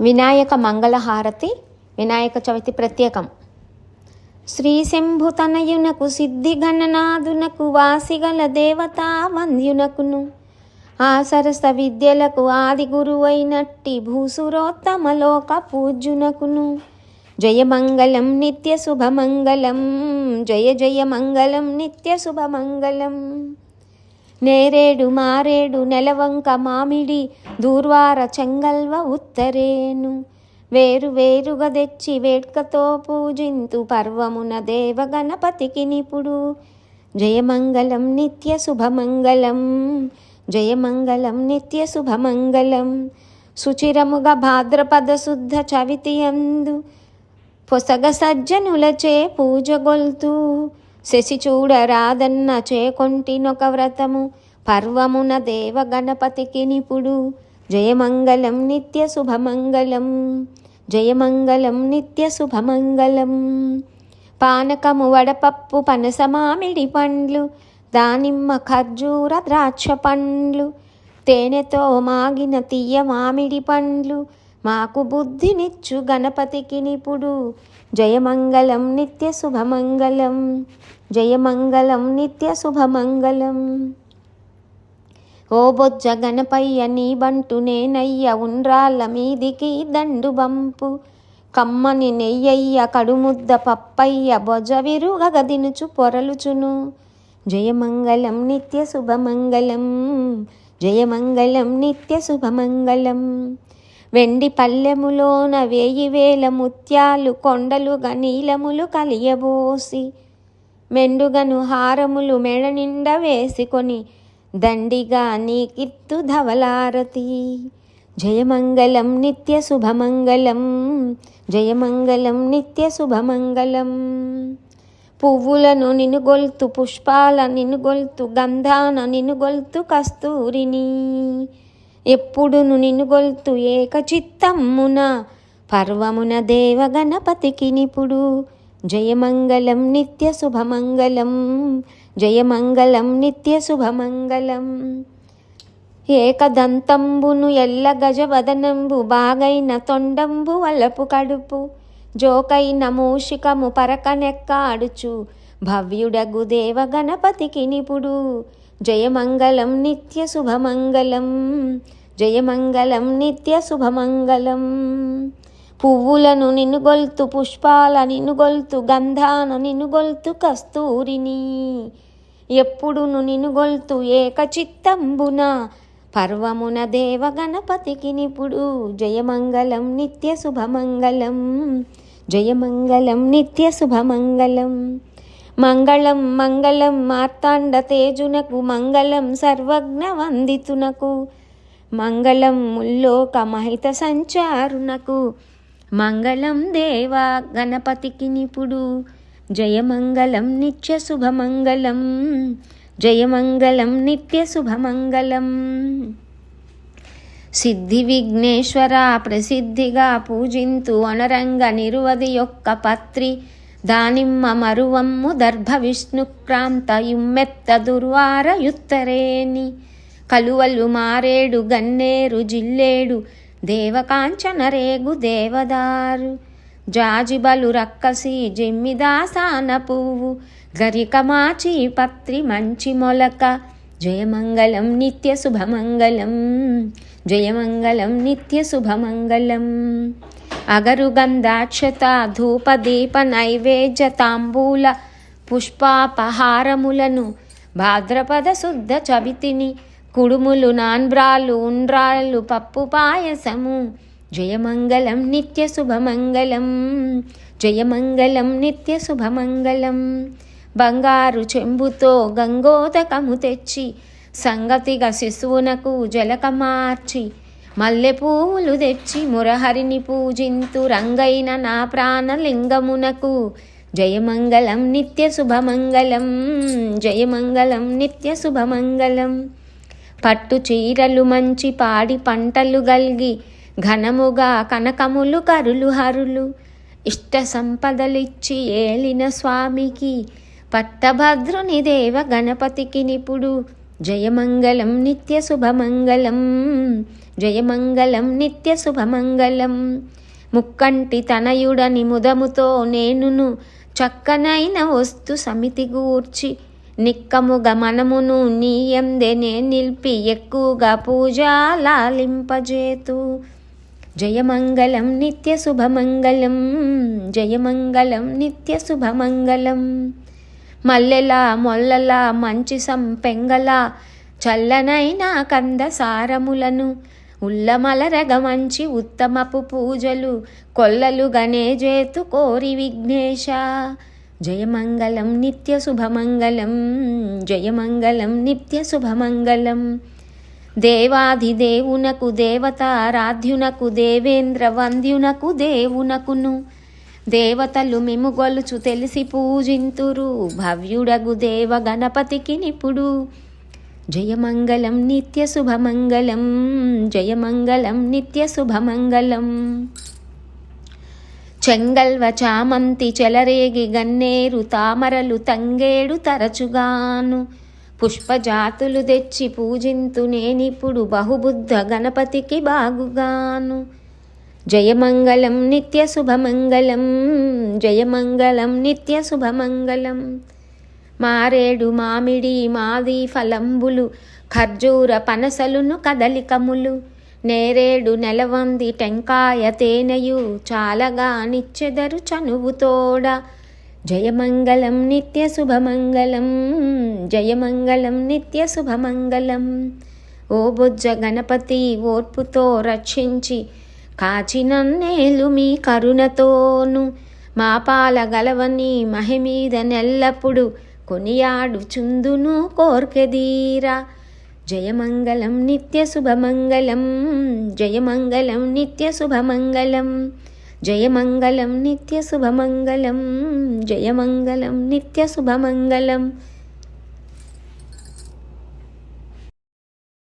వినాయక మంగళహారతి వినాయక చవితి ప్రత్యేకం. శ్రీ శంభుతనయునకు సిద్ధి గణనాథునకు వాసిగల దేవతా వంద్యునకును. ఆ సరస విద్యలకు ఆది గురువైనట్టి భూసురోత్తమలోక పూజ్యునకును. జయమంగళం నిత్య శుభమంగళం జయ జయ మంగళం నిత్య శుభమంగళం నేరేడు మారేడు నెలవంక మామిడి దూర్వార చెంగల్వ ఉత్తరేను. వేరు వేరుగా తెచ్చి వేడ్కతో పూజింతు పర్వమున దేవ గణపతికి నిపుడు. జయమంగళం నిత్య శుభమంగళం జయమంగళం నిత్య శుభమంగళం. సుచిరముగా భాద్రపద శుద్ధ చవితి అందు పొసగ సజ్జనులచే పూజగొల్తూ శశిచూడ రాదన్న చేకొంటినొక వ్రతము పర్వమున దేవ గణపతికి నిపుడు. జయమంగళం నిత్య శుభమంగళం జయమంగళం నిత్య శుభమంగళం. పానకము వడపప్పు పనస మామిడి పండ్లు దానిమ్మ ఖర్జూర ద్రాక్ష పండ్లు తేనెతో మాగిన తీయ మామిడి పండ్లు మాకు బుద్ధినిచ్చు గణపతికి నిపుడు. జయమంగళం నిత్య శుభమంగళం. జయమంగళం నిత్య శుభమంగళం. ఓ బొజ్జ గణపయ్య నీ బంటు నేనయ్య ఉండ్రాళ్ళ మీదికి దండు బంపు. కమ్మని నెయ్యయ్య కడుముద్ద పప్పయ్య బొజ విరుగదినుచు పొరలుచును. జయమంగళం నిత్య శుభమంగళం. జయమంగళం నిత్య శుభమంగళం. వెండి పల్లెములోన వేయి వేల ముత్యాలు కొండలుగా నీలములు కలియబోసి మెండుగను హారములు మెడ నిండా వేసుకొని దండిగా నీకిత్తు ధవలారతి. జయమంగళం నిత్య శుభమంగళం జయమంగళం నిత్య శుభమంగళం. పువ్వులను నినుగొల్తు పుష్పాల నినుగొల్తు గంధాన నినుగొల్తు కస్తూరిని ఎప్పుడును నినుగొల్తు ఏక చిత్తమ్మున పర్వమున దేవగణపతికి నిపుడు. జయమంగళం నిత్య శుభమంగళం జయమంగళం నిత్య శుభమంగళం. ఏకదంతంబును ఎల్ల గజవదనంబు బాగైన తొండంబు వలపు కడుపు. జోకైన మూషికము పరకనెక్కాడుచు భవ్యుడగు దేవ గణపతికి నిపుడు. జయమంగళం నిత్య శుభమంగళం జయమంగళం నిత్య శుభమంగళం. పువ్వులను నినుగొల్తు పుష్పాల నినుగొల్తు గంధాన నినుగొల్తు కస్తూరిని. ఎప్పుడును నినుగొల్తు ఏక చిత్తంబున పర్వమున దేవ గణపతికి నిపుడు. జయమంగళం నిత్య శుభమంగళం జయమంగళం నిత్య శుభమంగళం. మంగళం మంగళం మార్తాండ తేజునకు మంగళం సర్వజ్ఞ వందితునకు మంగళం ముల్లోక మహిత సంచారునకు. మంగళం దేవా గణపతికి నిపుడు. జయమంగళం నిత్య శుభమంగళం. జయమంగళం నిత్య శుభమంగళం. సిద్ధి విఘ్నేశ్వర ప్రసిద్ధిగా పూజింతు అనరంగ నిరువది యొక్క పత్రి. దానిమ్మ మరువమ్ము దర్భ విష్ణుక్రాంత యుమ్మెత్త దుర్వారయుత్తరేణి కలువలు మారేడు గన్నేరు జిల్లేడు దేవకాంచనరేగు దేవదారు. జాజిబలు రక్కసి జిమ్మిదాసాన పువ్వు గరికమాచి పత్రి మంచి మొలక. జయమంగళం నిత్య శుభమంగళం జయమంగళం నిత్య శుభమంగళం. అగరుగంధాక్షత ధూపదీప నైవేద్య తాంబూల పుష్పాపహారములను భాద్రపద శుద్ధ చవితిని కుడుములు నాన్బ్రాలు ఉండ్రాళ్ళు పప్పు పాయసము. జయమంగళం నిత్య శుభమంగళం. జయమంగళం నిత్య శుభమంగళం. బంగారు చెంబుతో గంగోదకము తెచ్చి సంగతిగా శిశువునకు జలక మార్చి మల్లె పూలు తెచ్చి మురహరిని పూజింతు రంగైన నా ప్రాణలింగమునకు. జయమంగళం నిత్య శుభమంగళం జయమంగళం నిత్య శుభమంగళం. పట్టు చీరలు మంచి పాడి పంటలు గల్గి ఘనముగా కనకములు కరులు హరులు. ఇష్ట సంపదలిచ్చి ఏలిన స్వామికి పట్టభద్రుని దేవ గణపతికి నిపుడు. జయమంగళం నిత్య శుభమంగళం జయమంగళం నిత్య శుభమంగళం. ముక్కంటి తనయుడని ముదముతో నేనును చక్కనైన వస్తు సమితి గూర్చి నిక్కముగ మనమును నీయందెనే నిల్పి నిలిపి ఎక్కువగా పూజాలాలింపజేతు జయమంగళం నిత్య శుభమంగళం జయమంగళం నిత్య శుభమంగళం. మల్లెల మొల్లల మంచి సంపెంగల చల్లనైన కందసారములను ఉల్లమలరగ మంచి ఉత్తమపు పూజలు కొల్లలు గణేజేతు కోరి విఘ్నేశ. జయమంగళం నిత్య శుభమంగళం జయమంగళం నిత్య శుభమంగళం. దేవాధిదేవునకు దేవతారాధ్యునకు దేవేంద్ర వంద్యునకు దేవునకును దేవతలు మిము గొలుచు తెలిసి పూజింతురు. భవ్యుడగు దేవ గణపతికి నిపుడు. జయమంగళం నిత్య శుభమంగళం జయమంగళం నిత్య శుభమంగళం. చెంగల్వ చామంతి చెలరేగి గన్నేరు తామరలు తంగేడు తరచుగాను. పుష్పజాతులు తెచ్చి పూజింతు నేనిప్పుడు బహుబుద్ధ గణపతికి బాగుగాను. జయమంగళం నిత్య శుభమంగళం జయమంగళం నిత్య శుభమంగళం. మారేడు మామిడి మాది ఫలంబులు ఖర్జూర పనసలును కదలికములు. నేరేడు నెలవంది టెంకాయ తేనెయు చాలగా నిచ్చెదరు చనువుతోడ జయమంగళం నిత్య శుభమంగళం జయమంగళం నిత్య శుభమంగళం. ఓ బుజ్జ గణపతి ఓర్పుతో రక్షించి కాచినన్నేలు మీ కరుణతోను. మా పాలగలవని మహిమీద నెల్లప్పుడు కొనియాడు చుందును కోర్కెదీరా జయమంగళం నిత్య శుభమంగళం జయమంగళం నిత్య శుభమంగళం జయమంగళం నిత్య శుభమంగళం జయమంగళం నిత్య శుభమంగళం.